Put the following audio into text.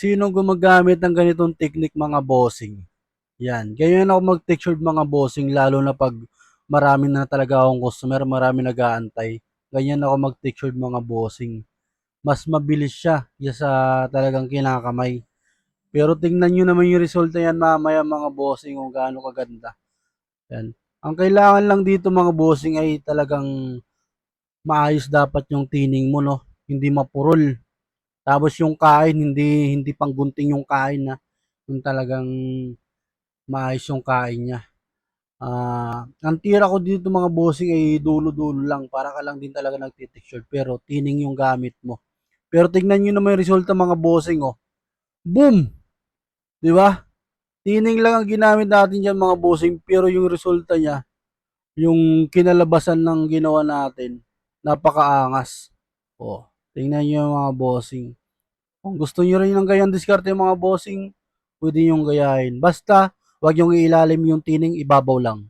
Sino gumagamit ng ganitong technique mga bossing? Yan, ganyan ako mag-textured mga bossing lalo na pag marami na talaga akong customer, marami nag-aantay. Ganyan ako mag-textured mga bossing. Mas mabilis siya kaysa talagang kinakamay. Pero tingnan nyo naman yung resulta yan mamaya mga bossing kung gaano kaganda. Yan. Ang kailangan lang dito mga bossing ay talagang maayos dapat yung tining mo no. Hindi mapurol. Tapos yung kain hindi hindi panggunting yung kain na yung talagang maayos yung kain niya. Ah, ang tira ko dito mga bossing ay dulo-dulo lang para ka lang din talaga nagtitexture pero tining yung gamit mo. Pero tingnan niyo naman yung resulta mga bossing oh. Boom! 'Di ba? Tining lang ang ginamit natin diyan mga bossing pero yung resulta niya yung kinalabasan ng ginawa natin napakaangas. Oh, tingnan niyo mga bossing. Kung gusto niyo rin ng ganyang diskarte mga bossing, pwede niyong gayahin. Basta, wag yung ilalim yung tining, ibabaw lang.